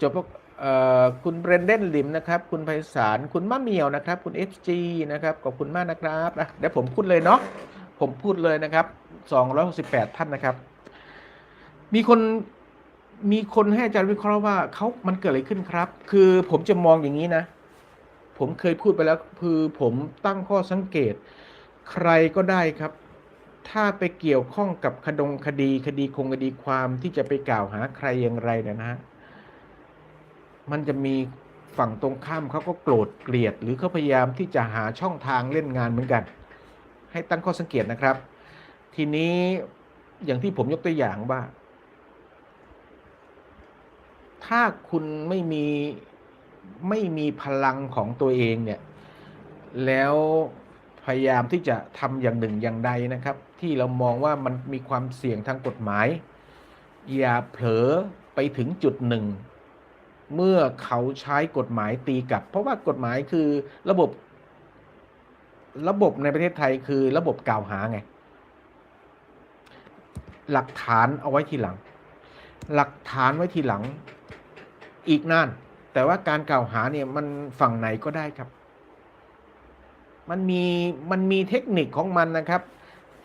จบพวกคุณเบรนเดนลิมนะครับ คุณไพศาลคุณมะเมียวนะครับ คุณ FG นะครับขอบคุณมากนะครับนะเดี๋ยวผมพูดเลยเนาะผมพูดเลยนะครับ 268 ท่านนะครับ มีคนมีคนให้อาจารย์วิเคราะห์ว่าเขามันเกิดอะไรขึ้นครับ คือผมจะมองอย่างนี้นะ ผมเคยพูดไปแล้วคือผมตั้งข้อสังเกต ใครก็ได้ครับ ถ้าไปเกี่ยวข้องกับคดงคดีคดีคงคดีความที่จะไปกล่าวหาใครอย่างไรเนยนะฮะ มันจะมีฝั่งตรงข้ามเขาก็โกรธเกลียด หรือเขาพยายามที่จะหาช่องทางเล่นงานเหมือนกัน ให้ตั้งข้อสังเกตนะครับ ทีนี้อย่างที่ผมยกตัวอย่างว่า ถ้าคุณไม่มีไม่มีพลังของตัวเองเนี่ย แล้วพยายามที่จะทำอย่างหนึ่งอย่างใดนะครับ ที่เรามองว่ามันมีความเสี่ยงทางกฎหมาย อย่าเผลอไปถึงจุดหนึ่ง เมื่อเขาใช้กฎหมายตีกลับ เพราะว่ากฎหมายคือระบบ ระบบในประเทศไทยคือระบบกล่าวหาไง หลักฐานเอาไว้ทีหลัง หลักฐานไว้ทีหลังอีกนานแต่ว่าการกล่าวหาเนี่ยมันฝั่งไหนก็ได้ครับ มันมีมันมีเทคนิคของมันนะครับ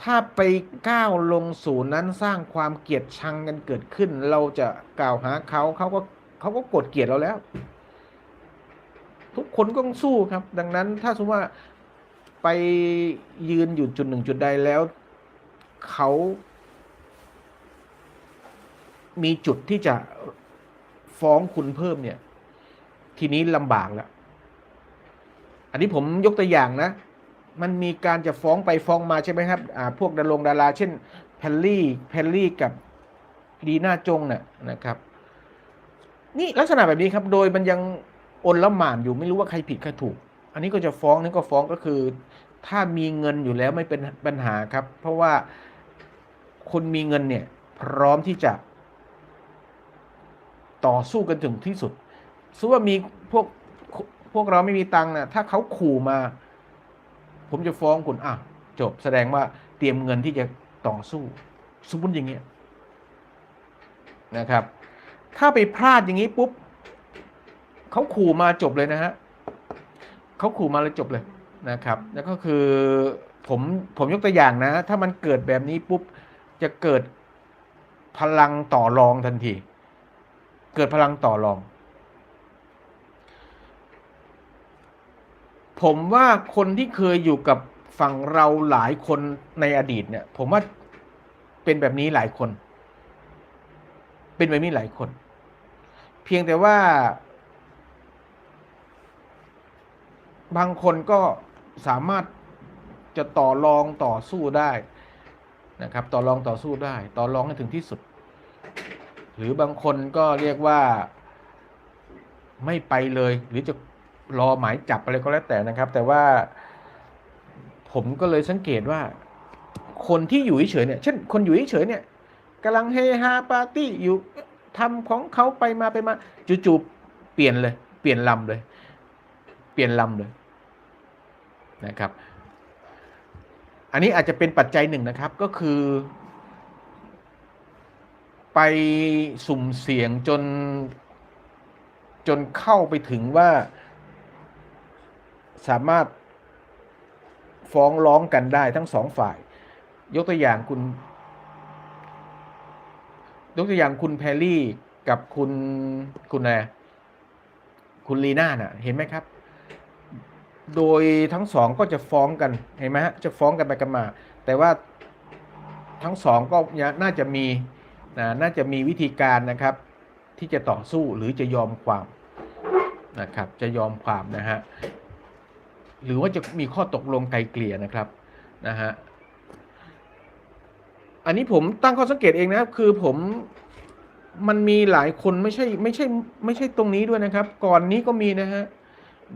ถ้าไปก้าวลงสู่นั้นสร้างความเกลียดชังกันเกิดขึ้น เราจะกล่าวหาเขาเขาก็ เขาก็กดเกลียดเราแล้ว ทุกคนก็ต้องสู้ครับ ดังนั้นถ้าสมมติว่าไปยืนอยู่จุดหนึ่งจุดใดแล้วเขามีจุดที่จะฟ้องคุณเพิ่มเนี่ย ทีนี้ลำบากแล้ว อันนี้ผมยกตัวอย่างนะ มันมีการจะฟ้องไปฟ้องมาใช่ไหมครับอ่าพวกดารงดารา เช่นแพลลี่แพลลี่กับดีน่าจงน่ะนะครับ นี่ลักษณะแบบนี้ครับ โดยมันยังอนละหมานอยู่ไม่รู้ว่าใครผิดใครถูก อันนี้ก็จะฟ้องนี่ก็ฟ้องก็คือ ถ้ามีเงินอยู่แล้วไม่เป็นปัญหาครับ เพราะว่าคนมีเงินเนี่ย พร้อมที่จะ ต่อสู้กันถึงที่สุดสมมติว่ามีพวกพวกเราไม่มีตังค์นะถ้าเขาขู่มา ผมจะฟ้องคุณอะจบแสดงว่าเตรียมเงินที่จะต่อสู้ สมมติอย่างเงี้ยนะครับ ถ้าไปพลาดอย่างนี้ปุ๊บเขาขู่มาจบเลยนะฮะเขาขู่มาเลยจบเลยนะครับ แล้วก็คือผมผมยกตัวอย่างนะ ถ้ามันเกิดแบบนี้ปุ๊บจะเกิดพลังต่อรองทันที เกิดพลังต่อรอง ผมว่าคนที่เคยอยู่กับฝั่งเราหลายคนในอดีตเนี่ย ผมว่าเป็นแบบนี้หลายคน เป็นแบบนี้หลายคน เพียงแต่ว่า บางคนก็สามารถจะต่อรองต่อสู้ได้นะครับ ต่อรองต่อสู้ได้ ต่อรองให้ถึงที่สุด หรือบางคนก็เรียกว่าไม่ไปเลย หรือจะรอหมายจับอะไรก็แล้วแต่นะครับ แต่ว่าผมก็เลยสังเกตว่า คนที่อยู่เฉยๆเนี่ย เช่น คนอยู่เฉยๆเนี่ย กำลังเฮฮาปาร์ตี้อยู่ทำของเขาไปมาไปมาจู่ๆเปลี่ยนเลย เปลี่ยนลำเลย เปลี่ยนลำเลยนะครับ อันนี้อาจจะเป็นปัจจัยหนึ่งนะครับก็คือ ไปสุ่มเสี่ยงจนจนเข้าไปถึงว่าสามารถฟ้องร้องกันได้ทั้งสองฝ่าย ยกตัวอย่างคุณ ยกตัวอย่างคุณแพรรี่กับคุณคุณอะไรคุณลีน่าน่ะ เห็นไหมครับ โดยทั้งสองก็จะฟ้องกันเห็นไหมฮะจะฟ้องกันไปกันมา แต่ว่าทั้งสองก็น่าจะมีนะน่าจะมีวิธีการนะครับ ที่จะต่อสู้หรือจะยอมความนะครับ จะยอมความนะฮะหรือว่าจะมีข้อตกลงไกลเกลี่ยนะครับนะฮะ อันนี้ผมตั้งข้อสังเกตเองนะครับ คือผมมันมีหลายคนไม่ใช่ไม่ใช่ไม่ใช่ตรงนี้ด้วยนะครับ ก่อนนี้ก็มีนะฮะ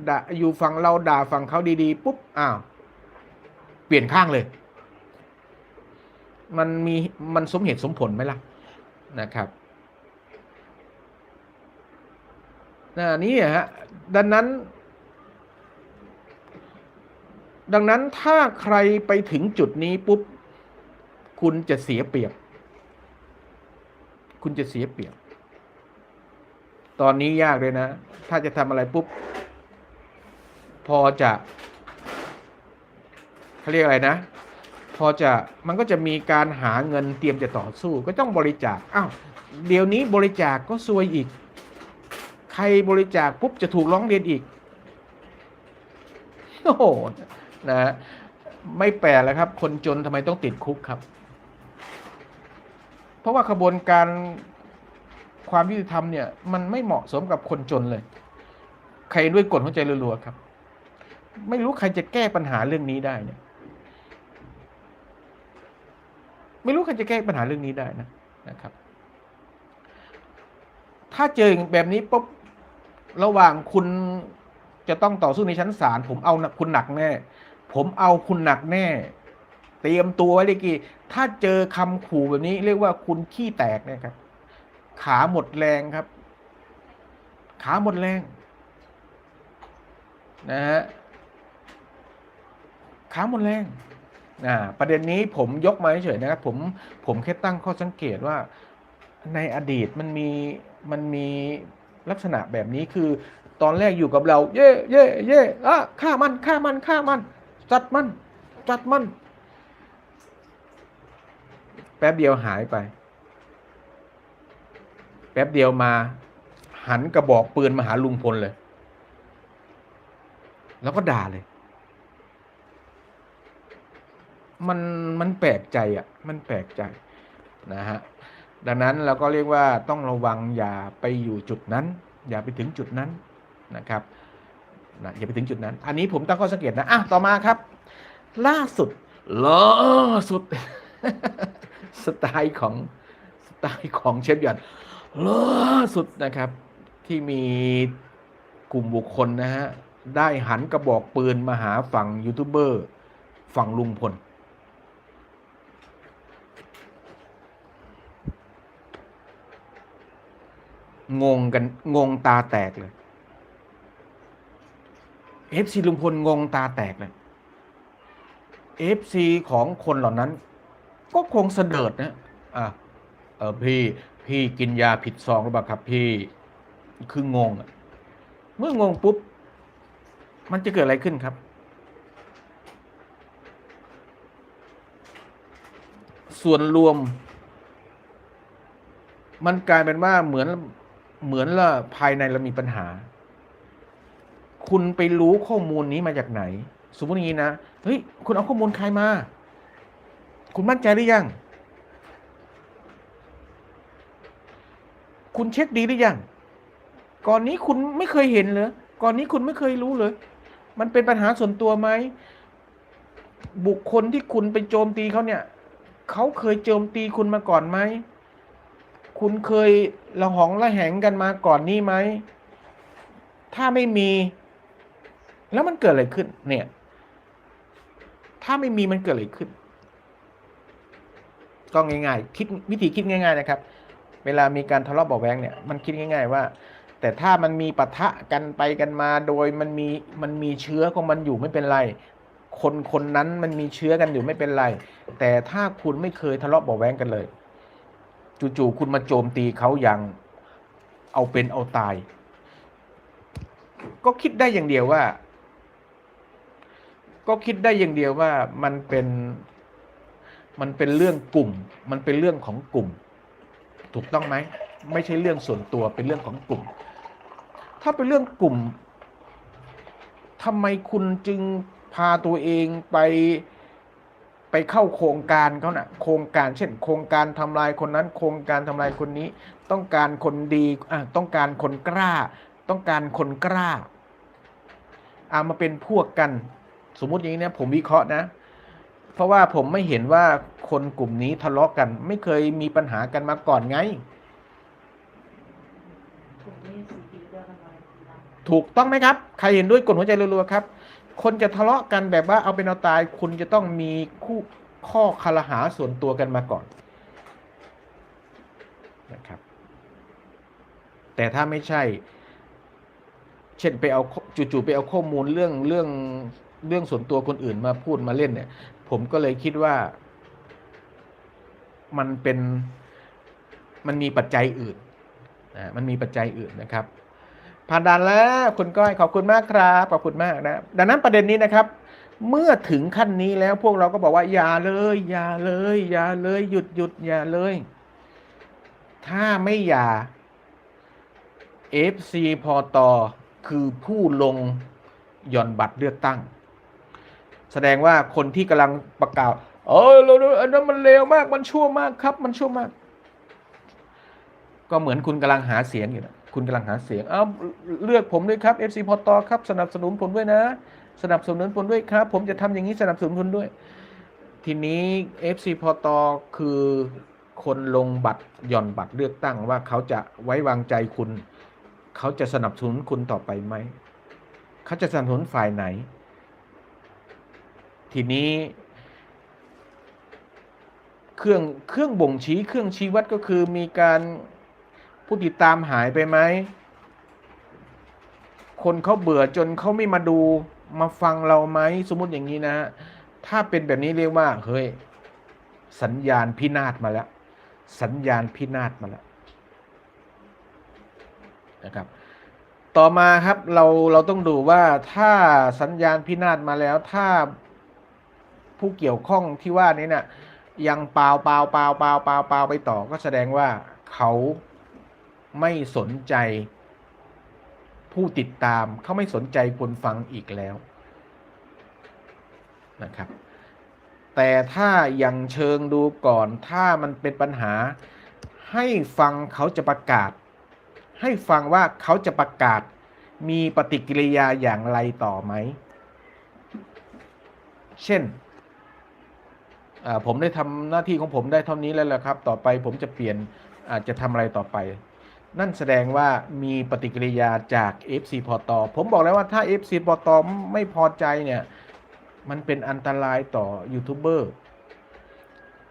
ด่าอยู่ฝั่งเราด่าฝั่งเขาดีๆ ปุ๊บอ้าวเปลี่ยนข้างเลย มันมีมันสมเหตุสมผลไหมล่ะนะครับนะนี่ฮะดังนั้น ดังนั้นถ้าใครไปถึงจุดนี้ปุ๊บ คุณจะเสียเปรียบ คุณจะเสียเปรียบ ตอนนี้ยากเลยนะ ถ้าจะทำอะไรปุ๊บ พอจะเขาเรียกอะไรนะ พอจะมันก็จะมีการหาเงินเตรียมจะต่อสู้ ก็ต้องบริจาคอ้าวเดี๋ยวนี้บริจาคก็ซวยอีก ใครบริจาคปุ๊บจะถูกร้องเรียนอีกโอ้โหนะฮะไม่แปลกแล้วครับ คนจนทำไมต้องติดคุกครับ เพราะว่าขบวนการความยุติธรรมเนี่ยมันไม่เหมาะสมกับคนจนเลย ใครด้วยกฎหัวใจรัวๆครับ ไม่รู้ใครจะแก้ปัญหาเรื่องนี้ได้เนี่ย ไม่รู้ใครจะแก้ปัญหาเรื่องนี้ได้นะนะครับ ถ้าเจอแบบนี้ปุ๊บระหว่างคุณจะต้องต่อสู้ในชั้นศาลผมเอาคุณหนักแน่ ผมเอาคุณหนักแน่ เตรียมตัวไว้เลยกี่ ถ้าเจอคำขู่แบบนี้ เรียกว่าคุณขี้แตกนี่ยครับ ขาหมดแรงครับ ขาหมดแรง นะฮะขาหมดแรงอ่าประเด็นนี้ผมยกมาเฉยๆนะครับ ผมผมแค่ตั้งข้อสังเกตว่า ในอดีตมันมีมันมีลักษณะแบบนี้คือตอนแรกอยู่กับเรา เย่เย่เย่อะฆ่ามันฆ่ามันฆ่ามัน จัดมัน จัดมัน แป๊บเดียวหายไป แป๊บเดียวมา หันกระบอกปืนมาหาลุงพลเลย แล้วก็ด่าเลย มันมันแปลกใจอะ มันแปลกใจนะฮะดังนั้นเราก็เรียกว่าต้องระวังอย่าไปอยู่จุดนั้น อย่าไปถึงจุดนั้นนะครับนะอย่าไปถึงจุดนั้น อันนี้ผมตั้งข้อสังเกตนะอะต่อมาครับ ล่าสุดล่าสุด สไตล์ของสไตล์ของเชฟหยอดล่าสุดนะครับ ที่มีกลุ่มบุคคลนะฮะ ได้หันกระบอกปืนมาหาฝั่งยูทูบเบอร์ฝั่งลุงพลงงกันงงตาแตกเลยเอฟซีลุงพลงงตาแตกเลยเอฟซีของคนเหล่านั้น ก็คงเสดิดนะอะเออพี่พี่กินยาผิดซองหรือเปล่าครับพี่คืองงอะเมื่องงปุ๊บ มันจะเกิดอะไรขึ้นครับ ส่วนรวม มันกลายเป็นว่าเหมือนเหมือนละภายในเรามีปัญหา คุณไปรู้ข้อมูลนี้มาจากไหน สมมติอย่างนี้นะเฮ้ยคุณเอาข้อมูลใครมา คุณมั่นใจหรือยัง คุณเช็คดีหรือยัง ก่อนนี้คุณไม่เคยเห็นเลยก่อนนี้คุณไม่เคยรู้เลย มันเป็นปัญหาส่วนตัวไหม บุคคลที่คุณไปโจมตีเขาเนี่ย เขาเคยโจมตีคุณมาก่อนไหม คุณเคยละหองละแหงกันมาก่อนนี้ไหม ถ้าไม่มี แล้วมันเกิดอะไรขึ้น เนี่ย ถ้าไม่มีมันเกิดอะไรขึ้น ก็ง่ายๆ คิดวิธีคิดง่าย ๆ นะครับ เวลามีการทะเลาะเบาะแวงเนี่ยมันคิดง่าย ๆ ว่า แต่ถ้ามันมีปะทะกันไปกันมาโดยมันมีมันมีเชื้อของมันอยู่ไม่เป็นไร คนคนนั้นมันมีเชื้อกันอยู่ไม่เป็นไร แต่ถ้าคุณไม่เคยทะเลาะเบาะแวงกันเลย จู่ๆคุณมาโจมตีเขาอย่างเอาเป็นเอาตาย ก็คิดได้อย่างเดียวว่า ก็คิดได้อย่างเดียวว่ามันเป็น มันเป็นเรื่องกลุ่ม มันเป็นเรื่องของกลุ่ม ถูกต้องไหม ไม่ใช่เรื่องส่วนตัวเป็นเรื่องของกลุ่ม ถ้าเป็นเรื่องกลุ่มทำไมคุณจึงพาตัวเองไปไปเข้าโครงการเขานะ่ะโครงการเช่น โครงการทำลายคนนั้น โครงการทำลายคนนี้ ต้องการคนดีอะต้องการคนกล้า ต้องการคนกล้าเอามาเป็นพวกกัน สมมุติอย่างนี้เนี่ยผมวิเคราะห์นะ เพราะว่าผมไม่เห็นว่าคนกลุ่มนี้ทะเลาะกัน ไม่เคยมีปัญหากันมาก่อนไง ถูกต้องไหมครับ ใครเห็นด้วยกดหัวใจรัวๆครับ คนจะทะเลาะกันแบบว่าเอาเป็นเอาตาย คุณจะต้องมีคู่ข้อคารหาส่วนตัวกันมาก่อนนะครับ แต่ถ้าไม่ใช่ เช่นไปเอาจู่ๆไปเอาข้อมูลเรื่องเรื่องเรื่องส่วนตัวคนอื่นมาพูดมาเล่นเนี่ย ผมก็เลยคิดว่า มันเป็นมันมีปัจจัยอื่นนะมันมีปัจจัยอื่นนะครับผ่านด่านแล้วคุณก้อยขอบคุณมากครับขอบคุณมากนะดังนั้นประเด็นนี้นะครับ เมื่อถึงขั้นนี้แล้วพวกเราก็บอกว่าอย่าเลยอย่าเลยอย่าเลยหยุดหยุดอย่าเลย ถ้าไม่อย่า FC พอตอคือผู้ลงหย่อนบัตรเลือกตั้ง แสดงว่าคนที่กำลังประกาศเออเราอันนั้นมันเลวมากมันชั่วมากครับ มันชั่วมาก ก็เหมือนคุณกำลังหาเสียงอยู่นะคุณกำลังหาเสียงเอาเลือกผมด้วยครับ FC พอตอครับ สนับสนุนผมด้วยนะ สนับสนุนผมด้วยครับ ผมจะทำอย่างนี้สนับสนุนคุณด้วย ทีนี้ FC พอตอคือคนลงบัตรหย่อนบัตรเลือกตั้งว่าเขาจะไว้วางใจคุณ เขาจะสนับสนุนคุณต่อไปไหม เขาจะสนับสนุนฝ่ายไหน ทีนี้ เครื่องเครื่องบ่งชี้เครื่องชี้วัดก็คือมีการผู้ติดตามหายไปไหม คนเขาเบื่อจนเขาไม่มาดูมาฟังเราไหมสมมติอย่างนี้นะ ถ้าเป็นแบบนี้เรียกว่าเฮ้ยสัญญาณพินาศมาแล้ว สัญญาณพินาศมาแล้วนะครับ ต่อมาครับเราเราต้องดูว่าถ้าสัญญาณพินาศมาแล้ว ถ้า ผู้เกี่ยวข้องที่ว่านี้นะ่ะยังเปล่าเปล่าเปล่าเปล่าเปล่าเปล่าไปต่อก็แสดงว่าเขาไม่สนใจ ผู้ติดตามเขาไม่สนใจคนฟังอีกแล้วนะครับ แต่ถ้ายังเชิงดูก่อนถ้ามันเป็นปัญหา ให้ฟังเขาจะประกาศ ให้ฟังว่าเขาจะประกาศ มีปฏิกิริยาอย่างไรต่อไหม เช่น ผมได้ทำหน้าที่ของผมได้เท่านี้แล้วแหละครับ ต่อไปผมจะเปลี่ยนอาจจะทำอะไรต่อไป นั่นแสดงว่ามีปฏิกิริยาจาก FC พอตอผมบอกแล้วว่าถ้า FC พอตอไม่พอใจเนี่ย มันเป็นอันตรายต่อยูทูบเบอร์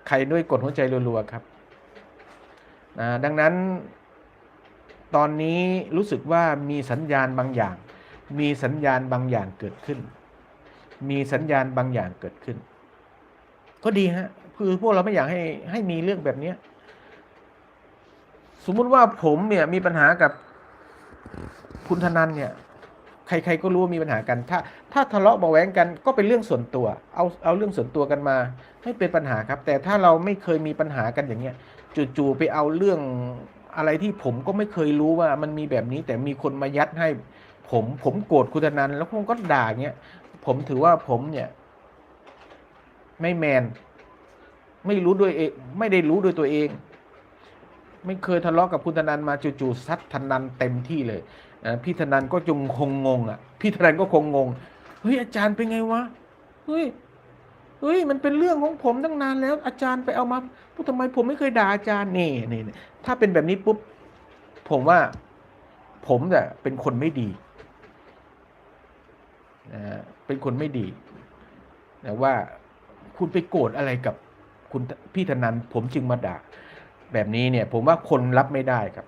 ใครด้วยกดหัวใจรัวๆครับนะดังนั้นตอนนี้รู้สึกว่ามีสัญญาณบางอย่าง มีสัญญาณบางอย่างเกิดขึ้น มีสัญญาณบางอย่างเกิดขึ้น ก็ดีฮะ คือพวกเราไม่อยากให้ให้มีเรื่องแบบนี้สมมุติว่าผมเนี่ยมีปัญหากับคุณธนันเนี่ย ใครๆก็รู้ว่ามีปัญหากัน ถ้า ถ้าทะเลาะเบาะแวงกันก็เป็นเรื่องส่วนตัว เอาเอาเรื่องส่วนตัวกันมาไม่เป็นปัญหาครับ แต่ถ้าเราไม่เคยมีปัญหากันอย่างเงี้ยจู่ๆไปเอาเรื่องอะไรที่ผมก็ไม่เคยรู้ว่ามันมีแบบนี้ แต่มีคนมายัดให้ ผมผมโกรธคุณธนันแล้วผมก็ด่าเงี้ยผมถือว่าผมเนี่ย ไม่แมน ไม่รู้ด้วยเองไม่ได้รู้ด้วยตัวเอง ไม่เคยทะเลาะกับคุณธนันมาจู่ๆซัดธนันเต็มที่เลยพี่ธนันก็จงคงงงอะ พี่ธนันก็คงงงเฮ้ยอาจารย์เป็นไงวะเฮ้ยเฮ้ยมันเป็นเรื่องของผมตั้งนานแล้ว อาจารย์ไปเอามาพูดทำไมผมไม่เคยด่าอาจารย์นี่นี่ถ้าเป็นแบบนี้ปุ๊บ ผมว่า ผมเนี่ยเป็นคนไม่ดีนะเป็นคนไม่ดีนะว่า คุณไปโกรธอะไรกับคุณพี่ธนันผมจึงมาด่า แบบนี้เนี่ย ผมว่าคนรับไม่ได้ครับ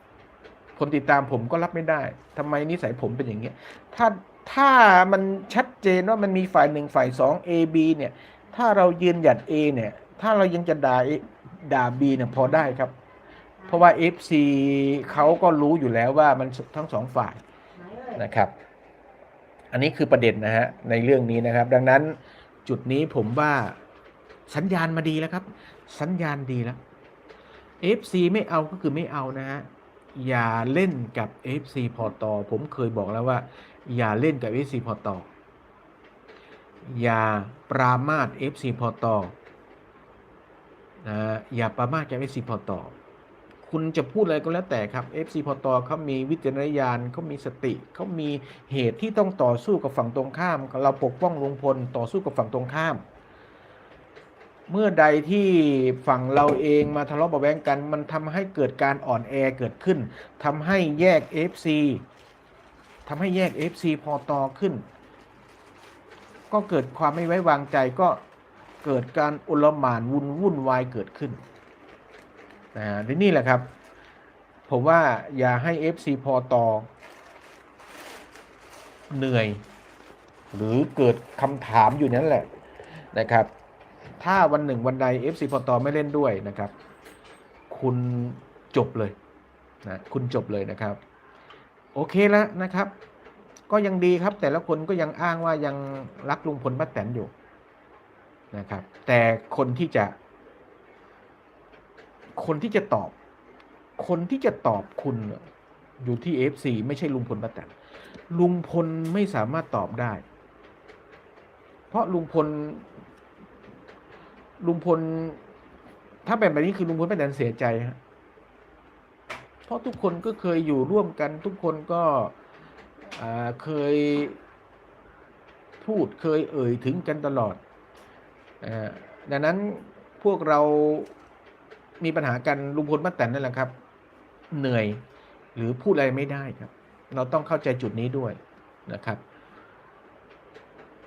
คนติดตามผมก็รับไม่ได้ทำไมนิสัยผมเป็นอย่างเงี้ยถ้าถ้ามันชัดเจนว่ามันมีฝ่ายหนึ่งฝ่ายสอง A B เนี่ย ถ้าเรายืนหยัด A เนี่ย ถ้าเรายังจะด่าด่า B เนี่ยพอได้ครับ เพราะว่า FC เขาก็รู้อยู่แล้วว่ามันทั้งสองฝ่ายนะครับ อันนี้คือประเด็นนะฮะในเรื่องนี้นะครับ ดังนั้นจุดนี้ผมว่า สัญญาณมาดีแล้วครับ สัญญาณดีแล้ว FC ไม่เอาก็คือไม่เอานะฮะอย่าเล่นกับ FC พอตอผมเคยบอกแล้วว่า อย่าเล่นกับ FC พอตออย่าปรามาส FC พอตอนะอย่าปรามาสกับ FC พอตอคุณจะพูดอะไรก็แล้วแต่ครับ FC พอตอเขามีวิจารณญาณเขามีสติเขามีเหตุที่ต้องต่อสู้กับฝั่งตรงข้าม เราปกป้องลุงพลต่อสู้กับฝั่งตรงข้าม เมื่อใดที่ฝั่งเราเองมาทะเลาะเบาะแว้งกัน มันทำให้เกิดการอ่อนแอเกิดขึ้นทำให้แยก FC ทำให้แยก FC พอต่อขึ้น ก็เกิดความไม่ไว้วางใจก็เกิดการอุลหมานวุ่นวุ่นวายเกิดขึ้นนะนี่แหละครับ ผมว่าอย่าให้ FC พอต่อเหนื่อย หรือเกิดคำถามอยู่นั้นแหละนะครับ ถ้าวันหนึ่งวันใด FC พอตอไม่เล่นด้วยนะครับ คุณจบเลยนะคุณจบเลยนะครับ โอเคแล้วนะครับ ก็ยังดีครับ แต่ละคนก็ยังอ้างว่ายังรักลุงพลป้าแตนอยู่นะครับ แต่คนที่จะ คนที่จะตอบ คนที่จะตอบคุณอยู่ที่ FC ไม่ใช่ลุงพลป้าแตนลุงพลไม่สามารถตอบได้ เพราะลุงพล ลุงพล ถ้าเป็นแบบนี้คือลุงพลป้าแตนเสียใจฮะเพราะทุกคนก็เคยอยู่ร่วมกัน ทุกคนก็เคยพูดเคยเอ่ยถึงกันตลอดอดังนั้นพวกเรามีปัญหากันลุงพลป้าแตนนั่นแหละครับ เหนื่อยหรือพูดอะไรไม่ได้ครับ เราต้องเข้าใจจุดนี้ด้วยนะครับ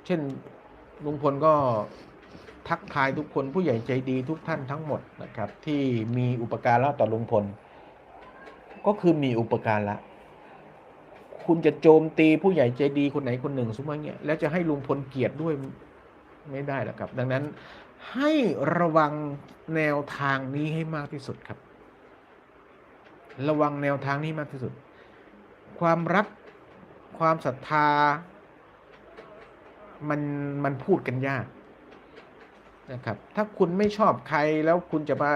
เช่นลุงพลก็ ทักทายทุกคนผู้ใหญ่ใจดีทุกท่านทั้งหมดนะครับ ที่มีอุปการะต่อลุงพล ก็คือมีอุปการละคุณจะโจมตีผู้ใหญ่ใจดีคนไหนคนหนึ่งสมมติเงี้ยแล้วจะให้ลุงพลเกลียดด้วยไม่ได้หรอกครับ ดังนั้นให้ระวังแนวทางนี้ให้มากที่สุดครับ ระวังแนวทางนี้มากที่สุด ความรักความศรัทธา มันมันพูดกันยาก นะครับ ถ้าคุณไม่ชอบใครแล้วคุณจะมา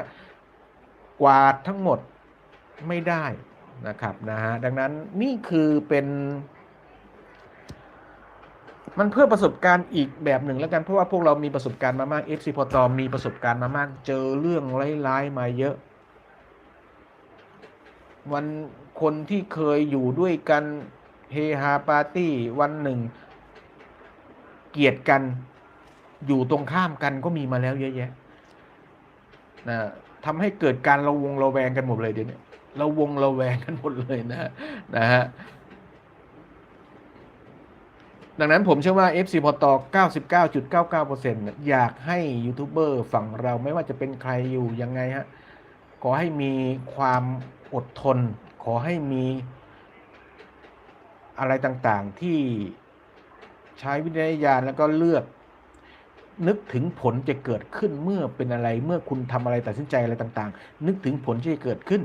กวาดทั้งหมดไม่ได้นะครับนะฮะดังนั้นนี่คือเป็น มันเพื่อประสบการณ์อีกแบบหนึ่งแล้วกันเพราะว่าพวกเรามีประสบการณ์มามาก FC พอตอมีประสบการณ์มามาก เจอเรื่องร้ายๆมาเยอะ วันคนที่เคยอยู่ด้วยกันเฮฮาปาร์ตี้วันหนึ่ง เกลียดกัน อยู่ตรงข้ามกันก็มีมาแล้วเยอะแยะนะทำให้เกิดการระวงระแวงกันหมดเลยเดี๋ยวนี้ระวงระแวงกันหมดเลยนะนะฮะดังนั้นผมเชื่อว่า FC พอต99.99%อยากให้ยูทูบเบอร์ฝั่งเราไม่ว่าจะเป็นใครอยู่ยังไงฮะ ขอให้มีความอดทน ขอให้มีอะไรต่างๆที่ใช้วิจาญาณแล้วก็เลือก นึกถึงผลจะเกิดขึ้นเมื่อเป็นอะไรเมื่อคุณทำอะไรตัดสินใจอะไรต่าง ๆ นึกถึงผลที่จะเกิดขึ้น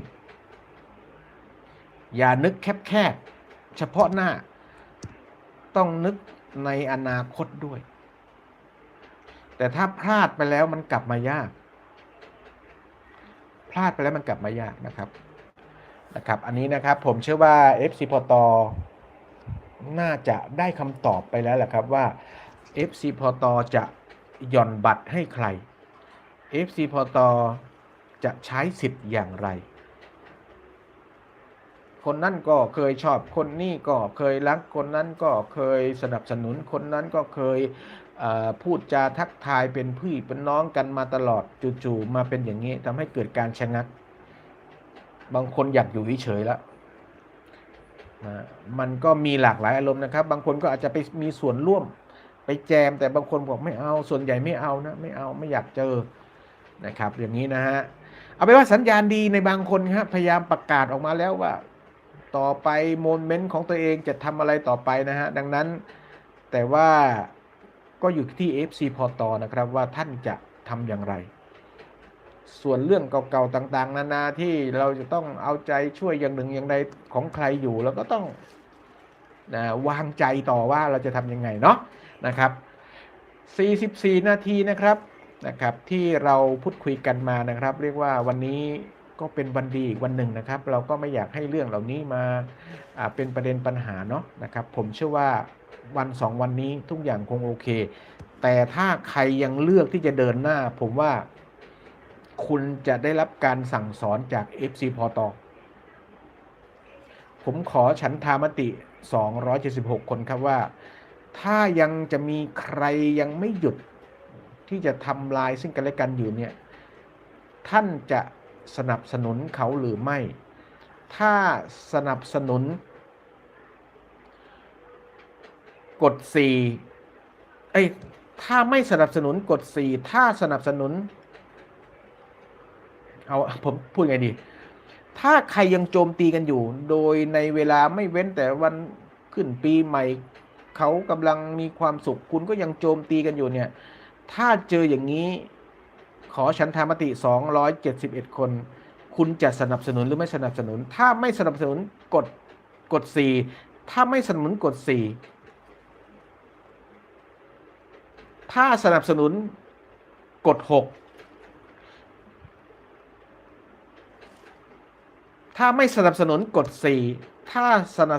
อย่านึกแคบๆเฉพาะหน้า ต้องนึกในอนาคตด้วย แต่ถ้าพลาดไปแล้วมันกลับมายาก พลาดไปแล้วมันกลับมายากนะครับนะครับ อันนี้นะครับผมเชื่อว่า FC พอตน่าจะได้คำตอบไปแล้วแหละครับว่า FC พอตจะ หย่อนบัตรให้ใคร FC พอตจะใช้สิทธิ์อย่างไร คนนั้นก็เคยชอบคนนี้ก็เคยรักคนนั้นก็เคยสนับสนุนคนนั้นก็เคยพูดจาทักทายเป็นพี่เป็นน้องกันมาตลอดจู่ๆมาเป็นอย่างนี้ทำให้เกิดการชะงัก บางคนอยากอยู่เฉยๆแล้วนะมันก็มีหลากหลายอารมณ์นะครับ บางคนก็อาจจะไปมีส่วนร่วม ไปแจมแต่บางคนบอกไม่เอา ส่วนใหญ่ไม่เอานะ ไม่เอาไม่อยากเจอนะครับ อย่างนี้นะฮะเอาไปนว่าสัญญาณดีในบางคนครับพยายามประกาศออกมาแล้วว่า ต่อไปโมเมนต์ของตัวเองจะทำอะไรต่อไปนะฮะดังนั้นแต่ว่าก็อยู่ที่ FC พอตอนะครับว่าท่านจะทำอย่างไร ส่วนเรื่องเก่าๆต่างๆ นานาที่เราจะต้องเอาใจช่วยอย่างหนึ่งอย่างใดของใครอยู่เราก็ต้องนะวางใจต่อว่าเราจะทำยังไงเนาะ นะครับ 44 นาทีนะครับนะครับ ที่เราพูดคุยกันมานะครับ เรียกว่าวันนี้ก็เป็นวันดีอีกวันหนึ่งนะครับ เราก็ไม่อยากให้เรื่องเหล่านี้มาเป็นประเด็นปัญหาเนาะนะครับ ผมเชื่อว่าวันสองวันนี้ทุกอย่างคงโอเค แต่ถ้าใครยังเลือกที่จะเดินหน้า ผมว่าคุณจะได้รับการสั่งสอนจาก FC พอตอผมขอฉันทามติ 276 คนครับว่า ถ้ายังจะมีใครยังไม่หยุดที่จะทำลายซึ่งกันและกันอยู่เนี่ย ท่านจะสนับสนุนเขาหรือไม่ ถ้าสนับสนุน กด4เอ้ยถ้าไม่สนับสนุนกด 4 ถ้าสนับสนุน เอาผมพูดไงดี ถ้าใครยังโจมตีกันอยู่ โดยในเวลาไม่เว้นแต่วันขึ้นปีใหม่ เขากำลังมีความสุขคุณก็ยังโจมตีกันอยู่เนี่ย ถ้าเจออย่างนี้ขอฉันทามติ 271 คน คุณจะสนับสนุนหรือไม่สนับสนุน ถ้าไม่สนับสนุนกดกดสี่ถ้าไม่สนับสนุนกดสี่ถ้าสนับสนุนกดหกถ้าไม่สนับสนุนกดสี่ถ้าสนับ